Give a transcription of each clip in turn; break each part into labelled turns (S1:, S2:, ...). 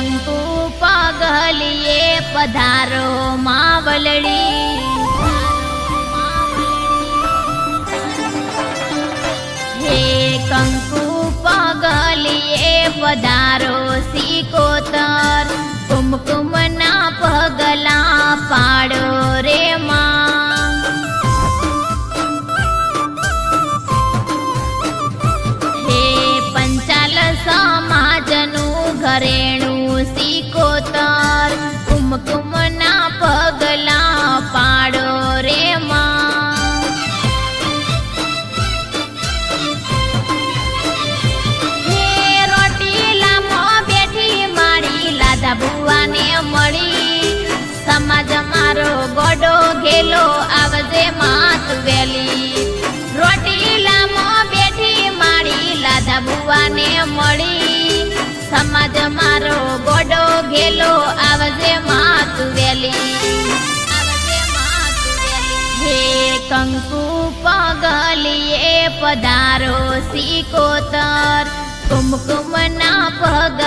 S1: કંકુ પગલીએ પધારો માવલડી. હે કંકુ પગલીએ પધારો સિકોતર કુમકુમના પગલા વેલી આવજે માત વેલી. હે કંકુ પગલીએ પધારો સિકોતર કુમકુમના પગલા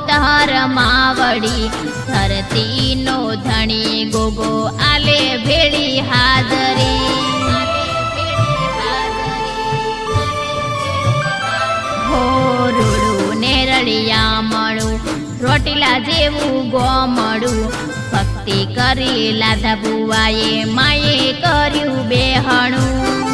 S1: સિકોતર માવડી, ધરતીનો ધણી ગોગો આલે ભેળી હાજરી. હો રૂડું ને મળું, રોટીલા જેવું ગોમડું. ભક્તિ કરી લાધા બુવાએ, માએ કર્યું બેહણું.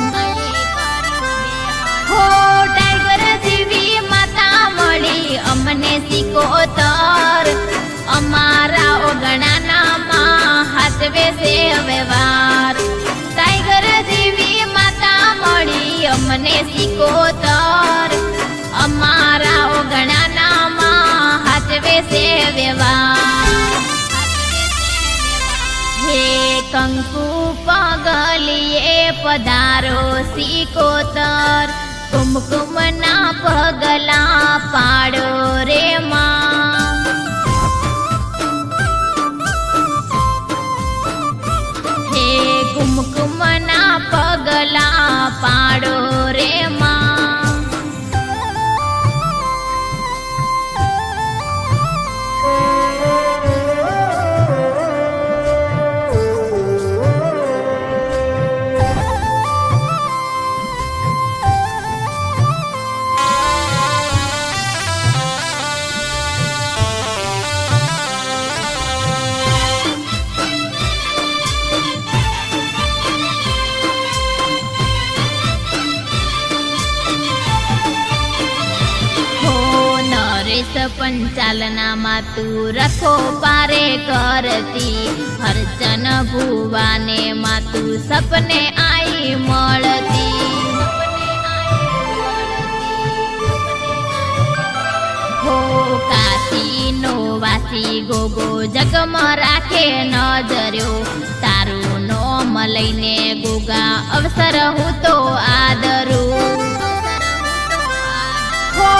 S1: કંકુ પગલીએ પધારો સિકોતર કુમકુમના પગલા નરેશ પંચાલનામાં તું રખો પારે કરતી. હરચન ભુવાને માં તું સપને આઈ મળતી. હો કાશીનો વાસી ગોગો જગમાં રાખે નજર્યો. તારું નોમ લઈને ગોગા અવસર હું તો આદરું. હો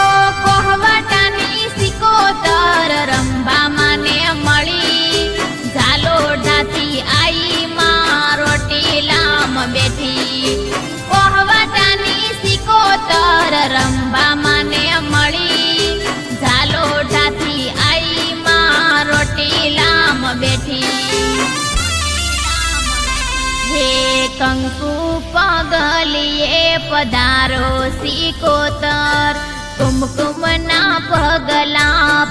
S1: રંભા માને મળી ઝાલોડાથી આઈ માં રોટીલામ બેઠી. હે કંકુ પગલીએ પધારો સિકોતર કુમકુમના પગલા